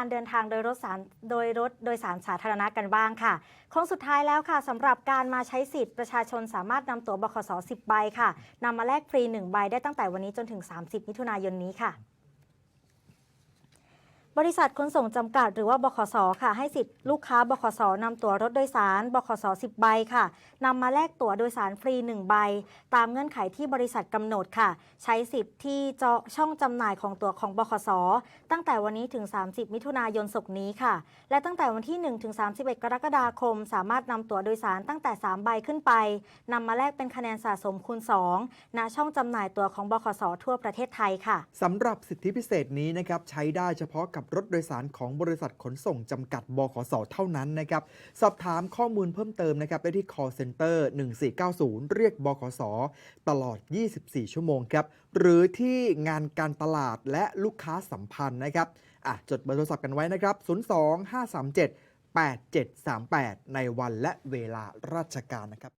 การเดินทางโดยรถสารโดยรถโดยสารสาธารณะกันบ้างค่ะโค้งสุดท้ายแล้วค่ะสำหรับการมาใช้สิทธิ์ประชาชนสามารถนำตั๋วบขส10ใบค่ะนำมาแลกฟรี1ใบได้ตั้งแต่วันนี้จนถึง 30 มิถุนายนนี้ค่ะ บริษัทขนส่งจำกัดหรือว่าบขสค่ะ ให้สิทธิ์ลูกค้าบขสนำตั๋วรถโดยสาร บขส10 ใบค่ะนำมาแลกตั๋วโดยสารฟรี 1 ใบ ตามเงื่อนไขที่บริษัทกำหนดค่ะ ใช้สิทธิ์ที่จช่องจำหน่ายของตั๋วของบขสตั้งแต่วันนี้ถึง 30 มิถุนายนศกนี้ค่ะ และตั้งแต่วันที่1ถึง31 กรกฎาคม สามารถนำตั๋วโดยสารตั้งแต่ 3 ใบขึ้นไปนำมาแลกเป็นคะแนนสะสมคูณ2ณช่องจำหน่ายตั๋วของบขสทั่วประเทศไทยค่ะสำหรับสิทธิพิเศษนี้นะครับใช้ได้เฉพาะกับรถโดยสารของบริษัทขนส่งจำกัดบขสเท่านั้นนะครับสอบถามข้อมูลเพิ่มเติมนะครับได้ที่ call center 1490 เรียกบขสตลอด 24 ชั่วโมงครับหรือที่งานการตลาดและลูกค้าสัมพันธ์นะครับอะจดเบอร์โทรศัพท์กันไว้นะครับ 02 537 8738 ในวันและเวลาราชการนะครับ